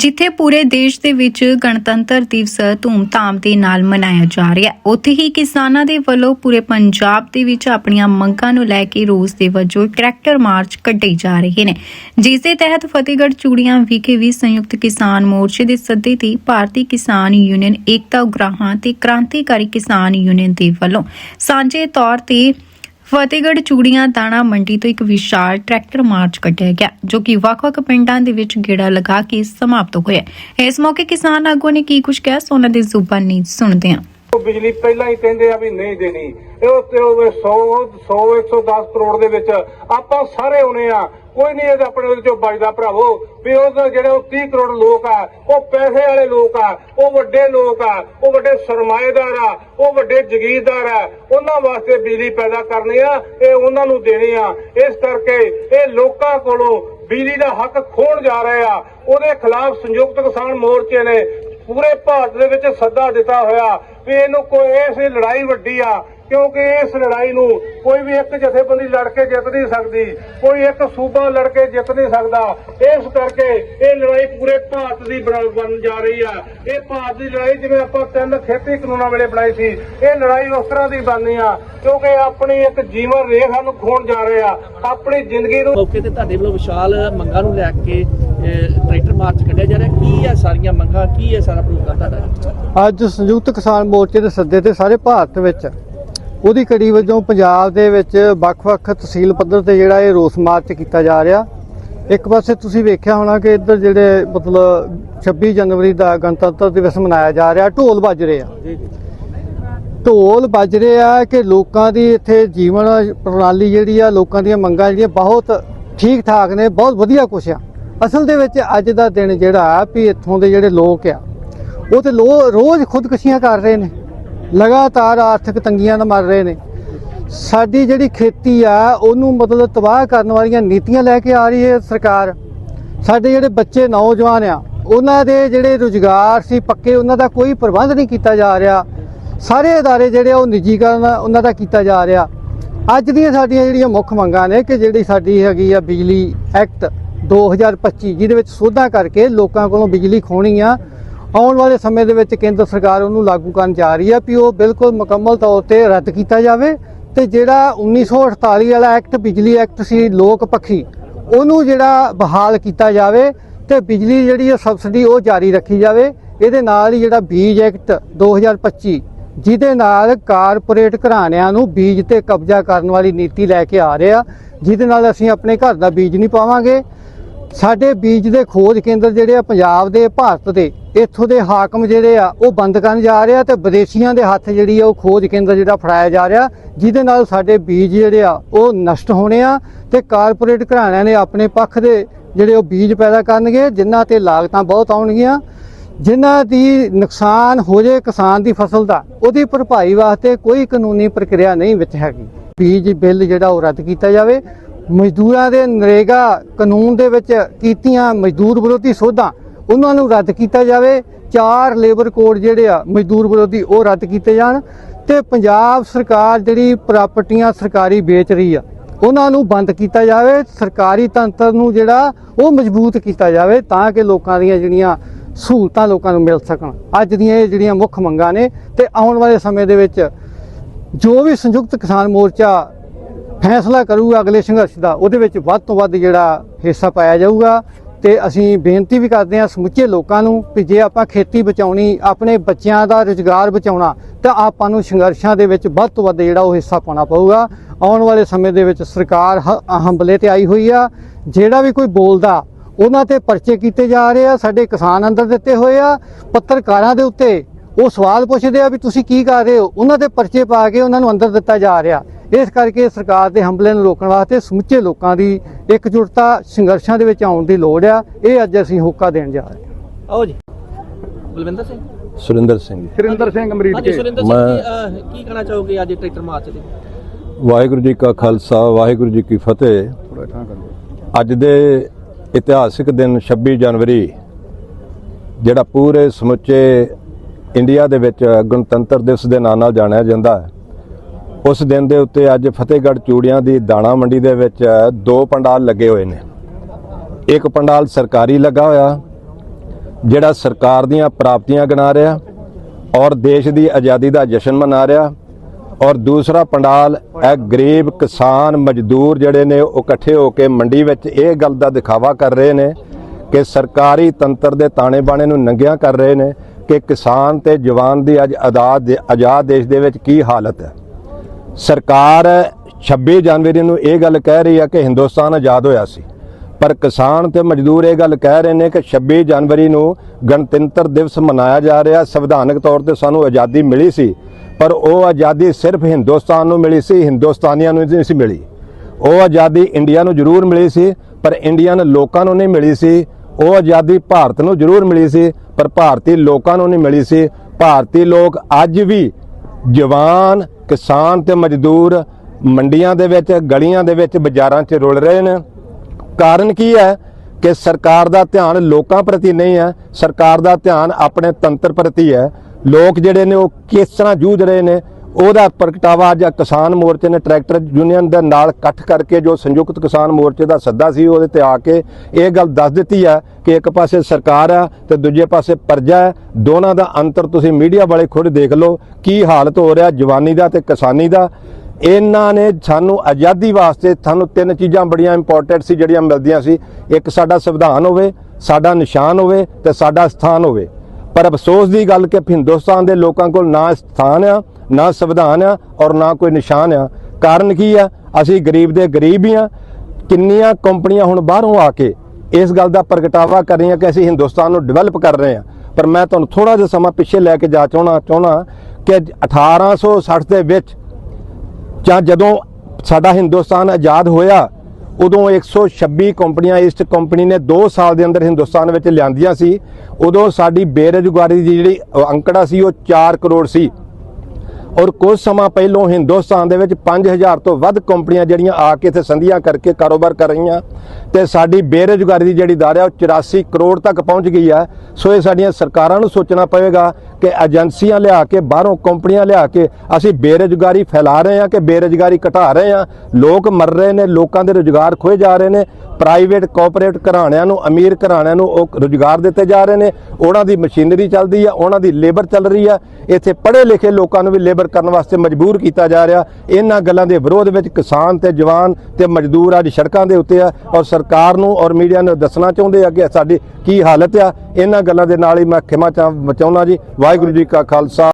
ਜਿੱਥੇ ਪੂਰੇ ਦੇਸ਼ ਦੇ ਵਿੱਚ ਗਣਤੰਤਰ ਦਿਵਸ ਧੂਮਧਾਮ ਦੇ ਨਾਲ ਮਨਾਇਆ ਜਾ ਰਿਹਾ ਹੈ, ਉੱਥੇ ਹੀ ਕਿਸਾਨਾਂ ਦੇ ਵੱਲੋਂ ਪੂਰੇ ਪੰਜਾਬ ਦੇ ਵਿੱਚ ਆਪਣੀਆਂ ਮੰਗਾਂ ਨੂੰ ਲੈ ਕੇ ਰੋਸ ਦੇ ਵਜੋਂ ਟਰੈਕਟਰ ਮਾਰਚ ਕੱਢੇ ਜਾ ਰਹੇ ਨੇ। ਜਿਸ ਦੇ ਤਹਿਤ ਫਤਿਹਗੜ੍ਹ ਚੂੜੀਆਂ ਵਿਖੇ ਵੀ ਸੰਯੁਕਤ ਕਿਸਾਨ ਮੋਰਚੇ ਦੇ ਸੱਦੇ ਤੇ ਭਾਰਤੀ ਕਿਸਾਨ ਯੂਨੀਅਨ ਏਕਤਾ ਉਗਰਾਹਾਂ ਤੇ ਕ੍ਰਾਂਤੀਕਾਰੀ ਕਿਸਾਨ ਯੂਨੀਅਨ ਦੇ ਵੱਲੋਂ ਸਾਂਝੇ ਤੌਰ ਤੇ ਫਤਿਹਗੜ੍ਹ ਚੂੜੀਆਂ ਦਾਣਾ ਮੰਡੀ ਤੋਂ ਇੱਕ ਵਿਸ਼ਾਲ ਟਰੈਕਟਰ ਮਾਰਚ ਕੱਢਿਆ ਗਿਆ, ਜੋ ਕਿ ਵੱਖ-ਵੱਖ ਪਿੰਡਾਂ ਦੇ ਵਿੱਚ ਗੇੜਾ ਲਗਾ ਕੇ ਸਮਾਪਤ ਹੋਇਆ ਇਸ ਮੌਕੇ ਕਿਸਾਨ ਆਗੂਆਂ ਨੇ ਕੀ ਕੁਝ ਕਿਹਾ, ਸੋ ਉਹਨਾਂ ਦੇ ਜ਼ੁਬਾਨੀ ਸੁਣਦੇ ਹਾਂ। ਉਹ ਬਿਜਲੀ ਪਹਿਲਾਂ ਹੀ ਕਹਿੰਦੇ ਆ ਵੀ ਨਹੀਂ ਦੇਣੀ। ਇਹ ਉੱਤੇ 100 100 110 ਕਰੋੜ ਦੇ ਵਿੱਚ ਆਪਾਂ ਸਾਰੇ ਹੋਣੇ ਆ। ਕੋਈ ਨਹੀਂ ਇਹਦੇ ਆਪਣੇ ਉਹਦੇ ਬਚਦਾ ਭਰਾਵੋ, ਵੀ ਉਹ ਜਿਹੜੇ ਉਹ 30 ਕਰੋੜ ਲੋਕ ਆ, ਉਹ ਪੈਸੇ ਵਾਲੇ ਲੋਕ ਆ, ਉਹ ਵੱਡੇ ਲੋਕ ਆ, ਉਹ ਵੱਡੇ ਸਰਮਾਏਦਾਰ ਆ, ਉਹ ਵੱਡੇ ਜ਼ਗੀਰਦਾਰ ਆ, ਉਹਨਾਂ ਵਾਸਤੇ ਬਿਜਲੀ ਪੈਦਾ ਕਰਨੀ ਆ, ਇਹ ਉਹਨਾਂ ਨੂੰ ਦੇਣੀ ਆ। ਇਸ ਕਰਕੇ ਇਹ ਲੋਕਾਂ ਕੋਲੋਂ ਬਿਜਲੀ ਦਾ ਹੱਕ ਖੋਣ ਜਾ ਰਹੇ ਆ। ਉਹਦੇ ਖਿਲਾਫ ਸੰਯੁਕਤ ਕਿਸਾਨ ਮੋਰਚੇ ਨੇ ਪੂਰੇ ਭਾਰਤ ਦੇ ਵਿੱਚ ਸੱਦਾ ਦਿੱਤਾ ਹੋਇਆ ਵੀ ਇਹਨੂੰ ਕੋਈ ਇਸ ਲੜਾਈ ਵੱਡੀ ਆ, ਕਿਉਂਕਿ ਇਸ ਲੜਾਈ ਨੂੰ ਕੋਈ ਵੀ ਇੱਕ ਜਥੇਬੰਦੀ ਲੜ ਕੇ ਜਿੱਤ ਨਹੀਂ ਸਕਦੀ, ਕੋਈ ਇੱਕ ਸੂਬਾ ਲੜ ਕੇ ਜਿੱਤ ਨਹੀਂ ਸਕਦਾ। ਇਸ ਕਰਕੇ ਇਹ ਲੜਾਈ ਪੂਰੇ ਭਾਰਤ ਦੀ ਬਣ ਜਾ ਰਹੀ ਆ। ਇਹ ਭਾਰਤ ਦੀ ਲੜਾਈ ਜਿਵੇਂ ਆਪਾਂ ਤਿੰਨ ਖੇਤੀ ਕਾਨੂੰਨਾਂ ਵੇਲੇ ਬਣਾਈ ਸੀ, ਇਹ ਲੜਾਈ ਉਸ ਤਰ੍ਹਾਂ ਦੀ ਬਣਨੀ ਆ, ਕਿਉਂਕਿ ਆਪਣੀ ਇੱਕ ਜੀਵਨ ਰੇਖ ਸਾਨੂੰ ਖੋਣ ਜਾ ਰਹੇ ਆ। ਆਪਣੀ ਜ਼ਿੰਦਗੀ ਨੂੰ ਮੌਕੇ ਤੇ ਤੁਹਾਡੇ ਵੱਲੋਂ ਵਿਸ਼ਾਲ ਮੰਗਾਂ ਨੂੰ ਲੈ ਕੇ ਟਰੈਕਟਰ ਮਾਰਚ ਕੱਢਿਆ ਜਾ ਰਿਹਾ। ਕੀ ਹੈ ਸਾਰੀਆਂ ਮੰਗਾਂ? ਕੀ ਹੈ ਸਾਰਾ ਪ੍ਰੋਗਰਾਮ ਤੁਹਾਡਾ? ਅੱਜ ਸੰਯੁਕਤ ਕਿਸਾਨ ਮੋਰਚੇ ਦੇ ਸੱਦੇ ਤੇ ਸਾਰੇ ਭਾਰਤ ਵਿੱਚ ਉਹਦੀ ਕੜੀ ਵਜੋਂ ਪੰਜਾਬ ਦੇ ਵਿੱਚ ਵੱਖ-ਵੱਖ ਤਹਿਸੀਲ ਪੱਧਰ ਤੇ ਜਿਹੜਾ ਇਹ ਰੋਸ ਮਾਰਚ ਕੀਤਾ ਜਾ ਰਿਹਾ। ਇੱਕ ਪਾਸੇ ਤੁਸੀਂ ਵੇਖਿਆ ਹੋਣਾ ਕਿ ਇੱਧਰ ਜਿਹੜੇ ਮਤਲਬ 26 ਜਨਵਰੀ ਦਾ ਗਣਤੰਤਰ ਦਿਵਸ ਮਨਾਇਆ ਜਾ ਰਿਹਾ ਢੋਲ ਵੱਜ ਰਹੇ ਆ। ਜੀ ਜੀ। ਢੋਲ ਵੱਜ ਰਹੇ ਆ ਕਿ ਲੋਕਾਂ ਦੀ ਇੱਥੇ ਜੀਵਨ ਪ੍ਰਣਾਲੀ ਜਿਹੜੀ ਆ ਲੋਕਾਂ ਦੀਆਂ ਮੰਗਾਂ ਜਿਹੜੀਆਂ ਬਹੁਤ ਠੀਕ ਠਾਕ ਨੇ ਬਹੁਤ ਵਧੀਆ ਕੁਛ ਆ। ਅਸਲ ਦੇ ਵਿੱਚ ਅੱਜ ਦਾ ਦਿਨ ਜਿਹੜਾ ਆ ਵੀ ਇੱਥੋਂ ਦੇ ਜਿਹੜੇ ਲੋਕ ਆ ਉਹ ਤੇ ਲੋ- ਰੋਜ਼ ਖੁਦਕੁਸ਼ੀਆਂ ਕਰ ਰਹੇ ਨੇ ਲਗਾਤਾਰ ਆਰਥਿਕ ਤੰਗੀਆਂ ਨਾਲ ਮਰ ਰਹੇ ਨੇ ਸਾਡੀ ਜਿਹੜੀ ਖੇਤੀ ਆ ਉਹਨੂੰ ਮਤਲਬ ਤਬਾਹ ਕਰਨ ਵਾਲੀਆਂ ਨੀਤੀਆਂ ਲੈ ਕੇ ਆ ਰਹੀ ਹੈ ਸਰਕਾਰ ਸਾਡੇ ਜਿਹੜੇ ਬੱਚੇ ਨੌਜਵਾਨ ਆ ਉਹਨਾਂ ਦੇ ਜਿਹੜੇ ਰੁਜ਼ਗਾਰ ਸੀ ਪੱਕੇ ਉਹਨਾਂ ਦਾ ਕੋਈ ਪ੍ਰਬੰਧ ਨਹੀਂ ਕੀਤਾ ਜਾ ਰਿਹਾ ਸਾਰੇ ادارے ਜਿਹੜੇ ਆ ਉਹ ਨਿੱਜੀਕਰਨ ਉਹਨਾਂ ਦਾ ਕੀਤਾ ਜਾ ਰਿਹਾ ਅੱਜ ਦੀਆਂ ਸਾਡੀਆਂ ਜਿਹੜੀਆਂ ਮੁੱਖ ਮੰਗਾਂ ਨੇ ਕਿ ਜਿਹੜੀ ਸਾਡੀ ਹੈਗੀ ਆ ਬਿਜਲੀ ਐਕਟ 2025 ਜਿਹਦੇ ਵਿੱਚ ਸੋਧਾਂ ਕਰਕੇ ਲੋਕਾਂ ਕੋਲੋਂ ਬਿਜਲੀ ਖੋਣੀ ਆ। ਆਉਣ ਵਾਲੇ ਸਮੇਂ ਦੇ ਵਿੱਚ ਕੇਂਦਰ ਸਰਕਾਰ ਉਹਨੂੰ ਲਾਗੂ ਕਰਨ ਜਾ ਰਹੀ ਹੈ ਵੀ ਉਹ ਬਿਲਕੁਲ ਮੁਕੰਮਲ ਤੌਰ ਤੇ ਰੱਦ ਕੀਤਾ ਜਾਵੇ ਤੇ ਜਿਹੜਾ 1948 ਵਾਲਾ ਐਕਟ, ਬਿਜਲੀ ਐਕਟ ਸੀ, ਲੋਕ ਪੱਖੀ, ਉਹਨੂੰ ਜਿਹੜਾ ਬਹਾਲ ਕੀਤਾ ਜਾਵੇ ਤੇ ਬਿਜਲੀ ਜਿਹੜੀ ਹੈ ਸਬਸਿਡੀ ਉਹ ਜਾਰੀ ਰੱਖੀ ਜਾਵੇ। ਇਹਦੇ ਨਾਲ ਹੀ ਜਿਹੜਾ ਬੀਜ ਐਕਟ 2025 ਜਿਹਦੇ ਨਾਲ ਕਾਰਪੋਰੇਟ ਘਰਾਣਿਆਂ ਨੂੰ ਬੀਜ ਤੇ ਕਬਜ਼ਾ ਕਰਨ ਵਾਲੀ ਨੀਤੀ ਲੈ ਕੇ ਆ ਰਿਹਾ, ਜਿਹਦੇ ਨਾਲ ਅਸੀਂ ਆਪਣੇ ਘਰ ਦਾ ਬੀਜ ਨਹੀਂ ਪਾਵਾਂਗੇ। ਸਾਡੇ ਬੀਜ ਦੇ ਖੋਜ ਕੇਂਦਰ ਜਿਹੜੇ ਆ ਪੰਜਾਬ ਦੇ, ਭਾਰਤ ਦੇ, ਇੱਥੋਂ ਦੇ ਹਾਕਮ ਜਿਹੜੇ ਆ, ਉਹ ਬੰਦ ਕਰਨ ਜਾ ਰਹੇ ਆ ਤੇ ਵਿਦੇਸ਼ੀਆਂ ਦੇ ਹੱਥ ਜਿਹੜੀ ਆ ਉਹ ਖੋਜ ਕੇਂਦਰ ਜਿਹੜਾ ਫੜਾਇਆ ਜਾ ਰਿਹਾ, ਜਿਹਦੇ ਨਾਲ ਸਾਡੇ ਬੀਜ ਜਿਹੜੇ ਆ ਉਹ ਨਸ਼ਟ ਹੋਣੇ ਆ ਤੇ ਕਾਰਪੋਰੇਟ ਘਰਾਣਿਆਂ ਨੇ ਆਪਣੇ ਪੱਖ ਦੇ ਜਿਹੜੇ ਉਹ ਬੀਜ ਪੈਦਾ ਕਰਨਗੇ, ਜਿਨ੍ਹਾਂ ਤੇ ਲਾਗਤਾਂ ਬਹੁਤ ਆਉਣਗੀਆਂ, ਜਿਨ੍ਹਾਂ ਦੀ ਨੁਕਸਾਨ ਹੋ ਜੇ ਕਿਸਾਨ ਦੀ ਫਸਲ ਦਾ, ਉਹਦੀ ਭਰਪਾਈ ਵਾਸਤੇ ਕੋਈ ਕਾਨੂੰਨੀ ਪ੍ਰਕਿਰਿਆ ਨਹੀਂ ਵਿੱਚ ਹੈਗੀ। ਬੀਜ ਬਿੱਲ ਜਿਹੜਾ ਉਹ ਰੱਦ ਕੀਤਾ ਜਾਵੇ ਮਜ਼ਦੂਰਾਂ ਦੇ ਨਰੇਗਾ ਕਾਨੂੰਨ ਦੇ ਵਿੱਚ ਕੀਤੀਆਂ ਮਜ਼ਦੂਰ ਵਿਰੋਧੀ ਸੋਧਾਂ, ਉਹਨਾਂ ਨੂੰ ਰੱਦ ਕੀਤਾ ਜਾਵੇ। ਚਾਰ ਲੇਬਰ ਕੋਡ ਜਿਹੜੇ ਆ, ਮਜ਼ਦੂਰ ਵਿਰੋਧੀ, ਉਹ ਰੱਦ ਕੀਤੇ ਜਾਣ ਤੇ ਪੰਜਾਬ ਸਰਕਾਰ ਜਿਹੜੀ ਪ੍ਰਾਪਰਟੀਆਂ ਸਰਕਾਰੀ ਵੇਚ ਰਹੀ ਆ, ਉਹਨਾਂ ਨੂੰ ਬੰਦ ਕੀਤਾ ਜਾਵੇ। ਸਰਕਾਰੀ ਤੰਤਰ ਨੂੰ ਜਿਹੜਾ, ਉਹ ਮਜ਼ਬੂਤ ਕੀਤਾ ਜਾਵੇ ਤਾਂ ਕਿ ਲੋਕਾਂ ਦੀਆਂ ਜਿਹੜੀਆਂ ਸਹੂਲਤਾਂ ਲੋਕਾਂ ਨੂੰ ਮਿਲ ਸਕਣ। ਅੱਜ ਦੀਆਂ ਇਹ ਜਿਹੜੀਆਂ ਮੁੱਖ ਮੰਗਾਂ ਨੇ ਤੇ ਆਉਣ ਵਾਲੇ ਸਮੇਂ ਦੇ ਵਿੱਚ ਜੋ ਵੀ ਸੰਯੁਕਤ ਕਿਸਾਨ ਮੋਰਚਾ ਫੈਸਲਾ ਕਰੂਗਾ ਅਗਲੇ ਸੰਘਰਸ਼ ਦਾ, ਉਹਦੇ ਵਿੱਚ ਵੱਧ ਤੋਂ ਵੱਧ ਜਿਹੜਾ ਹਿੱਸਾ ਪਾਇਆ ਜਾਊਗਾ ਤੇ ਅਸੀਂ ਬੇਨਤੀ ਵੀ ਕਰਦੇ ਹਾਂ ਸਮੁੱਚੇ ਲੋਕਾਂ ਨੂੰ ਕਿ ਜੇ ਆਪਾਂ ਖੇਤੀ ਬਚਾਉਣੀ, ਆਪਣੇ ਬੱਚਿਆਂ ਦਾ ਰੁਜ਼ਗਾਰ ਬਚਾਉਣਾ, ਤਾਂ ਆਪਾਂ ਨੂੰ ਸੰਘਰਸ਼ਾਂ ਦੇ ਵਿੱਚ ਵੱਧ ਤੋਂ ਵੱਧ ਜਿਹੜਾ ਉਹ ਹਿੱਸਾ ਪਾਉਣਾ ਪਊਗਾ। ਆਉਣ ਵਾਲੇ ਸਮੇਂ ਦੇ ਵਿੱਚ ਸਰਕਾਰ ਹ- ਹੰਬਲੇ ਤੇ ਆਈ ਹੋਈ ਆ। ਜਿਹੜਾ ਵੀ ਕੋਈ ਬੋਲਦਾ, ਉਹਨਾਂ ਤੇ ਪਰਚੇ ਕੀਤੇ ਜਾ ਰਹੇ ਆ, ਸਾਡੇ ਕਿਸਾਨ ਅੰਦਰ ਦਿੱਤੇ ਹੋਏ ਆ। ਪੱਤਰਕਾਰਾਂ ਦੇ ਉੱਤੇ ਉਹ ਸਵਾਲ ਪੁੱਛਦੇ ਆ ਵੀ ਤੁਸੀਂ ਕੀ ਕਰ ਰਹੇ ਹੋ? ਉਹਨਾਂ 'ਤੇ ਪਰਚੇ ਪਾ ਕੇ ਉਹਨਾਂ ਨੂੰ ਅੰਦਰ ਦਿੱਤਾ ਜਾ ਰਿਹਾ। ਇਸ ਕਰਕੇ ਸਰਕਾਰ ਦੇ ਹਮਲੇ ਨੂੰ ਰੋਕਣ ਵਾਸਤੇ ਸਮੁੱਚੇ ਲੋਕਾਂ ਦੀ ਇਕਜੁੱਟਤਾ ਸੰਘਰਸ਼ਾਂ ਦੇ ਵਿੱਚ ਆਉਣ ਦੀ ਲੋੜ ਆ। ਇਹ ਅੱਜ ਅਸੀਂ ਹੋਕਾ ਦੇਣ ਜਾ ਰਹੇ ਹਾਂ। ਆਓ ਜੀ। ਬਲਵਿੰਦਰ ਸਿੰਘ? ਸੁਰਿੰਦਰ ਸਿੰਘ ਜੀ। ਸੁਰਿੰਦਰ ਸਿੰਘ ਸੁਰਿੰਦਰ ਮੈਂ- ਜੀ ਅਹ, ਕੀ ਕਹਿਣਾ ਚਾਹੋਗੇ ਅੱਜ ਟਰੈਕਟਰ ਮਾਰਚ ਤੇ ਵਾਹਿਗੁਰੂ ਜੀ ਕਾ ਖਾਲਸਾ ਵਾਹਿਗੁਰੂ ਜੀ ਕੀ ਫਤਿਹ। ਅੱਜ ਦੇ ਇਤਿਹਾਸਿਕ ਦਿਨ 26 ਜਨਵਰੀ ਜਿਹੜਾ ਪੂਰੇ ਸਮੁੱਚੇ ਇੰਡੀਆ ਦੇ ਵਿੱਚ ਗਣਤੰਤਰ ਦਿਵਸ ਦੇ ਨਾਂ ਨਾਲ ਜਾਣਿਆ ਜਾਂਦਾ ਹੈ। ਉਸ ਦਿਨ ਦੇ ਉੱਤੇ ਅੱਜ ਫਤਿਹਗੜ੍ਹ ਚੂੜੀਆਂ ਦੀ ਦਾਣਾ ਮੰਡੀ ਦੇ ਵਿੱਚ ਦੋ ਪੰਡਾਲ ਲੱਗੇ ਹੋਏ ਨੇ। ਇੱਕ ਪੰਡਾਲ ਸਰਕਾਰੀ ਲੱਗਾ ਹੋਇਆ, ਜਿਹੜਾ ਸਰਕਾਰ ਦੀਆਂ ਪ੍ਰਾਪਤੀਆਂ ਗਿਣਾ ਰਿਹਾ ਔਰ ਦੇਸ਼ ਦੀ ਆਜ਼ਾਦੀ ਦਾ ਜਸ਼ਨ ਮਨਾ ਰਿਹਾ ਔਰ ਦੂਸਰਾ ਪੰਡਾਲ, ਇਹ ਗਰੀਬ ਕਿਸਾਨ ਮਜ਼ਦੂਰ ਜਿਹੜੇ ਨੇ, ਉਹ ਇਕੱਠੇ ਹੋ ਕੇ ਮੰਡੀ ਵਿੱਚ ਇਹ ਗੱਲ ਦਾ ਦਿਖਾਵਾ ਕਰ ਰਹੇ ਨੇ ਕਿ ਸਰਕਾਰੀ ਤੰਤਰ ਦੇ ਤਾਣੇ ਬਾਣੇ ਨੂੰ ਨੰਗਿਆਂ ਕਰ ਰਹੇ ਨੇ ਕਿ ਕਿਸਾਨ ਤੇ ਜਵਾਨ ਦੀ ਅੱਜ ਆਜ਼ਾਦ ਆਜ਼ਾਦ ਦੇਸ਼ ਦੇ ਵਿੱਚ ਕੀ ਹਾਲਤ ਹੈ। ਸਰਕਾਰ 26 ਜਨਵਰੀ ਨੂੰ ਇਹ ਗੱਲ ਕਹਿ ਰਹੀ ਹੈ ਕਿ ਹਿੰਦੁਸਤਾਨ ਆਜ਼ਾਦ ਹੋਇਆ ਸੀ। ਪਰ ਕਿਸਾਨ ਤੇ ਮਜ਼ਦੂਰ ਇਹ ਗੱਲ ਕਹਿ ਰਹੇ ਨੇ ਕਿ 26 ਜਨਵਰੀ ਨੂੰ ਗਣਤੰਤਰ ਦਿਵਸ ਮਨਾਇਆ ਜਾ ਰਿਹਾ। ਸੰਵਿਧਾਨਕ ਤੌਰ ਤੇ ਸਾਨੂੰ ਆਜ਼ਾਦੀ ਮਿਲੀ ਸੀ, ਪਰ ਉਹ ਆਜ਼ਾਦੀ ਸਿਰਫ ਹਿੰਦੁਸਤਾਨ ਨੂੰ ਮਿਲੀ ਸੀ, ਹਿੰਦੁਸਤਾਨੀਆਂ ਨੂੰ ਨਹੀਂ ਸੀ ਮਿਲੀ। ਉਹ ਆਜ਼ਾਦੀ ਇੰਡੀਆ ਨੂੰ ਜ਼ਰੂਰ ਮਿਲੀ ਸੀ, ਪਰ ਇੰਡੀਅਨ ਲੋਕਾਂ ਨੂੰ ਨਹੀਂ ਮਿਲੀ ਸੀ। ਉਹ ਆਜ਼ਾਦੀ ਭਾਰਤ ਨੂੰ ਜ਼ਰੂਰ ਮਿਲੀ ਸੀ, ਪਰ ਭਾਰਤੀ ਲੋਕਾਂ ਨੂੰ ਨਹੀਂ ਮਿਲੀ ਸੀ। ਭਾਰਤੀ ਲੋਕ ਅੱਜ ਵੀ ਜਵਾਨ, ਕਿਸਾਨ ਤੇ ਮਜ਼ਦੂਰ ਮੰਡੀਆਂ ਦੇ ਵਿੱਚ, ਗਲੀਆਂ ਦੇ ਵਿੱਚ, ਬਾਜ਼ਾਰਾਂ 'ਚ ਰੁਲ ਰਹੇ ਨੇ। ਕਾਰਨ ਕੀ ਹੈ ਕਿ ਸਰਕਾਰ ਦਾ ਧਿਆਨ ਲੋਕਾਂ ਪ੍ਰਤੀ ਨਹੀਂ ਹੈ। ਸਰਕਾਰ ਦਾ ਧਿਆਨ ਆਪਣੇ ਤੰਤਰ ਪ੍ਰਤੀ ਹੈ। ਲੋਕ ਜਿਹੜੇ ਨੇ ਉਹ ਕਿਸ ਤਰ੍ਹਾਂ ਜੂਝ ਰਹੇ ਨੇ? ਉਹਦਾ ਪ੍ਰਗਟਾਵਾ ਅੱਜ ਕਿਸਾਨ ਮੋਰਚੇ ਨੇ ਟਰੈਕਟਰ ਯੂਨੀਅਨ ਦੇ ਨਾਲ ਇਕੱਠ ਕਰਕੇ ਜੋ ਸੰਯੁਕਤ ਕਿਸਾਨ ਮੋਰਚੇ ਦਾ ਸੱਦਾ ਸੀ ਉਹਦੇ ਤੇ ਆ ਕੇ ਇਹ ਗੱਲ ਦੱਸ ਦਿੱਤੀ ਹੈ ਕਿ ਇੱਕ ਪਾਸੇ ਸਰਕਾਰ ਆ ਤੇ ਦੂਜੇ ਪਾਸੇ ਪਰਜਾ ਹੈ। ਦੋਨਾਂ ਦਾ ਅੰਤਰ ਤੁਸੀਂ ਮੀਡੀਆ ਵਾਲੇ ਖੁਦ ਦੇਖ ਲਓ ਕੀ ਹਾਲਤ ਹੋ ਰਿਹਾ ਜਵਾਨੀ ਦਾ ਤੇ ਕਿਸਾਨੀ ਦਾ। ਇਹਨਾਂ ਨੇ ਸਾਨੂੰ ਆਜ਼ਾਦੀ ਵਾਸਤੇ ਸਾਨੂੰ ਤਿੰਨ ਚੀਜ਼ਾਂ ਬੜੀਆਂ ਇੰਪੋਰਟੈਂਟ ਸੀ, ਜਿਹੜੀਆਂ ਮਿਲਦੀਆਂ ਸੀ। ਇੱਕ ਸਾਡਾ ਸੰਵਿਧਾਨ ਹੋਵੇ, ਸਾਡਾ ਨਿਸ਼ਾਨ ਹੋਵੇ ਤੇ ਸਾਡਾ ਸਥਾਨ ਹੋਵੇ। ਪਰ ਅਫਸੋਸ ਦੀ ਗੱਲ ਕਿ ਹਿੰਦੁਸਤਾਨ ਦੇ ਲੋਕਾਂ ਕੋਲ ਨਾ ਸਥਾਨ ਆ ਨਾ ਸੰਵਿਧਾਨ ਆ ਔਰ ਨਾ ਕੋਈ ਨਿਸ਼ਾਨ ਆ। ਕਾਰਨ ਕੀ ਆ? ਅਸੀਂ ਗਰੀਬ ਦੇ ਗਰੀਬ ਹੀ ਆ। ਕਿੰਨੀਆਂ ਕੰਪਨੀਆਂ ਹੁਣ ਬਾਹਰੋਂ ਆ ਕੇ ਇਸ ਗੱਲ ਦਾ ਪ੍ਰਗਟਾਵਾ ਕਰ ਰਹੀਆਂ ਕਿ ਅਸੀਂ ਹਿੰਦੁਸਤਾਨ ਨੂੰ ਡਿਵੈਲਪ ਕਰ ਰਹੇ ਹਾਂ ਪਰ ਮੈਂ ਤੁਹਾਨੂੰ ਥੋੜਾ ਜਿਹਾ ਸਮਾਂ ਪਿੱਛੇ ਲੈ ਕੇ ਜਾ ਚਾਹਣਾ ਚਾਹਣਾ ਕਿ 1860 ਦੇ ਵਿੱਚ ਜਾਂ ਜਦੋਂ ਸਾਡਾ ਹਿੰਦੁਸਤਾਨ ਆਜ਼ਾਦ ਹੋਇਆ, ਉਦੋਂ 126 ਕੰਪਨੀਆਂ ਈਸਟ ਕੰਪਨੀ ਨੇ 2 ਸਾਲ ਦੇ ਅੰਦਰ ਹਿੰਦੁਸਤਾਨ ਵਿੱਚ ਲਿਆਂਦੀਆਂ ਸੀ। ਉਦੋਂ ਸਾਡੀ ਬੇਰੁਜ਼ਗਾਰੀ ਦੀ ਜਿਹੜੀ ਅੰਕੜਾ ਸੀ, ਉਹ 4 ਕਰੋੜ ਸੀ। ਔਰ ਕੁਝ ਸਮਾਂ ਪਹਿਲੋਂ ਹਿੰਦੁਸਤਾਨ ਦੇ ਵਿੱਚ 5000 ਤੋਂ ਵੱਧ ਕੰਪਨੀਆਂ ਜਿਹੜੀਆਂ ਆ ਕੇ ਇੱਥੇ ਸੰਧੀਆਂ ਕਰਕੇ ਕਾਰੋਬਾਰ ਕਰ ਰਹੀਆਂ ਤੇ ਸਾਡੀ ਬੇਰੁਜ਼ਗਾਰੀ ਦੀ ਜਿਹੜੀ ਦਰ ਹੈ ਉਹ 84 ਕਰੋੜ ਤੱਕ ਪਹੁੰਚ ਗਈ ਹੈ ਸੋ ਇਹ ਸਾਡੀਆਂ ਸਰਕਾਰਾਂ ਨੂੰ ਸੋਚਣਾ ਪਵੇਗਾ ਕਿ ਏਜੰਸੀਆਂ ਲਿਆ ਕੇ, ਬਾਹਰੋਂ ਕੰਪਨੀਆਂ ਲਿਆ ਕੇ ਅਸੀਂ ਬੇਰੁਜ਼ਗਾਰੀ ਫੈਲਾ ਰਹੇ ਹਾਂ ਕਿ ਬੇਰੁਜ਼ਗਾਰੀ ਘਟਾ ਰਹੇ ਹਾਂ। ਲੋਕ ਮਰ ਰਹੇ ਨੇ, ਲੋਕਾਂ ਦੇ ਰੁਜ਼ਗਾਰ ਖੋਏ ਜਾ ਰਹੇ ਨੇ। ਪ੍ਰਾਈਵੇਟ ਕਾਰਪੋਰੇਟ ਘਰਾਣਿਆਂ ਨੂੰ, ਅਮੀਰ ਘਰਾਣਿਆਂ ਨੂੰ ਉਹ ਰੁਜ਼ਗਾਰ ਦਿੱਤੇ ਜਾ ਰਹੇ ਨੇ। ਉਹਨਾਂ ਦੀ ਮਸ਼ੀਨਰੀ ਚੱਲਦੀ ਆ, ਉਹਨਾਂ ਦੀ ਲੇਬਰ ਚੱਲ ਰਹੀ ਆ। ਇੱਥੇ ਪੜ੍ਹੇ ਲਿਖੇ ਲੋਕਾਂ ਨੂੰ ਵੀ ਲੇਬਰ ਕਰਨ ਵਾਸਤੇ ਮਜਬੂਰ ਕੀਤਾ ਜਾ ਰਿਹਾ। ਇਹਨਾਂ ਗੱਲਾਂ ਦੇ ਵਿਰੋਧ ਵਿੱਚ ਕਿਸਾਨ ਤੇ ਜਵਾਨ ਤੇ ਮਜ਼ਦੂਰ ਅੱਜ ਸੜਕਾਂ ਦੇ ਉੱਤੇ ਆ ਔਰ ਸਰਕਾਰ ਨੂੰ ਔਰ ਮੀਡੀਆ ਨੂੰ ਦੱਸਣਾ ਚਾਹੁੰਦੇ ਆ ਕਿ ਸਾਡੀ ਕੀ ਹਾਲਤ ਆ। ਇਹਨਾਂ ਗੱਲਾਂ ਦੇ ਨਾਲ ਹੀ ਮੈਂ ਖਿਮਾ ਚਾਹੁੰਦਾ ਜੀ। ਵਾਹਿਗੁਰੂ ਜੀ ਕਾ ਖਾਲਸਾ।